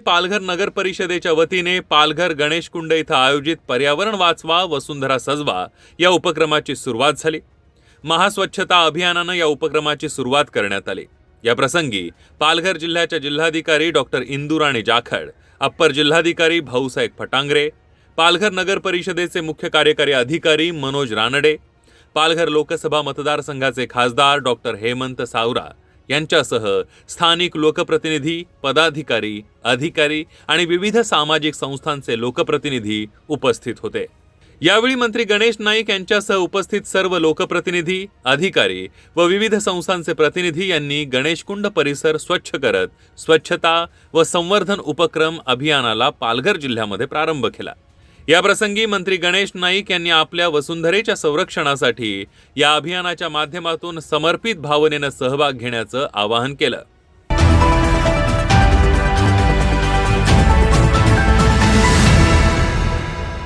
पालघर नगर परिषदेच्या वतीने पालघर गणेशकुंड इथं आयोजित पर्यावरण वाचवा वसुंधरा सजवा या उपक्रमाची सुरुवात झाली. महास्वच्छता अभियानानं या उपक्रमाची सुरुवात करण्यात आली. या प्रसंगी पालघर जिल्ह्याच्या जिल्हाधिकारी डॉक्टर इंदुराणी जाखड अप्पर जिल्हाधिकारी भाऊसाहेब फटांगरे पालघर नगर परिषदेचे मुख्य कार्यकारी अधिकारी मनोज रानडे पालघर लोकसभा मतदारसंघाचे खासदार डॉक्टर हेमंत सावरा यांच्यासह स्थानिक लोकप्रतिनिधी पदाधिकारी अधिकारी आणि विविध सामाजिक संस्थांचे लोकप्रतिनिधी उपस्थित होते. यावेळी मंत्री गणेश नाईक यांच्यासह उपस्थित सर्व लोकप्रतिनिधी अधिकारी व विविध संस्थांचे प्रतिनिधी यांनी गणेशकुंड परिसर स्वच्छ करत स्वच्छता व संवर्धन उपक्रम अभियानाला पालघर जिल्ह्यामध्ये प्रारंभ केला. या प्रसंगी मंत्री गणेश नाईक यांनी आपल्या वसुंधरेच्या संरक्षणासाठी या अभियानाच्या माध्यमातून समर्पित भावनेनं सहभाग घेण्याचं आवाहन केलं.